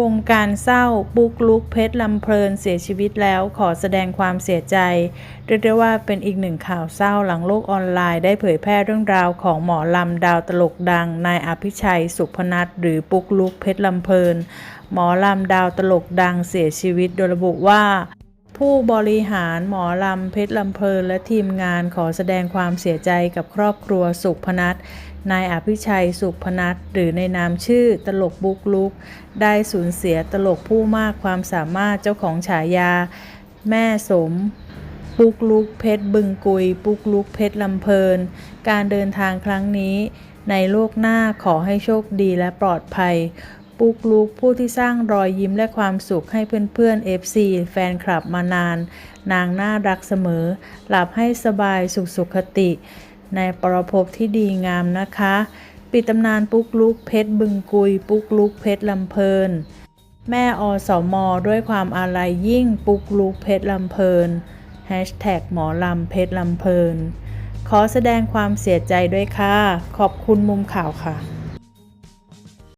วงการเศร้าปุ๊กลุกเพชรลำเพลินเสียชีวิตแล้วขอแสดงความเสียใจ เรียกได้ว่าเป็นอีกหนึ่งข่าวเศร้าหลังโลกออนไลน์ได้เผยแพร่เรื่องราวของหมอลำดาวตลกดังนายอภิชัยสุพนัทหรือปุ๊กลุกเพชรลำเพลิน หมอลำดาวตลกดังเสียชีวิตโดยระบุว่า ผู้บริหารหมอลำเพชรลำเพลินและทีมงานขอแสดงความเสียใจกับครอบครัวสุพนัทนายอภิชัยสุพนัทหรือในนามชื่อตลกบุกลุก ได้สูญเสียตลกผู้มากความสามารถเจ้าของฉายา แม่สมปุกลุกเพชรบึงกุย ปุกลุกเพชรลำเพลิน การเดินทางครั้งนี้ ในโลกหน้าขอให้โชคดีและปลอดภัย ปุกลุกผู้ที่สร้างรอยยิ้มและความสุขให้เพื่อนๆ FC แฟนคลับมานาน นางน่ารักเสมอ หลับให้สบายสุขสุขคติ ในประภพที่ดีงามนะคะ ปิดตำนานปุกลุกเพชรบึงกุย ปุกลุกเพชรลำเพลิน แม่อสมด้วยความอาลัยยิ่งปุกลุกเพชรลำเพลินแฮชแท็กหมอลำเพชรลำเพลิน ขอแสดงความเสียใจด้วยค่ะ ขอบคุณมุมข่าวค่ะ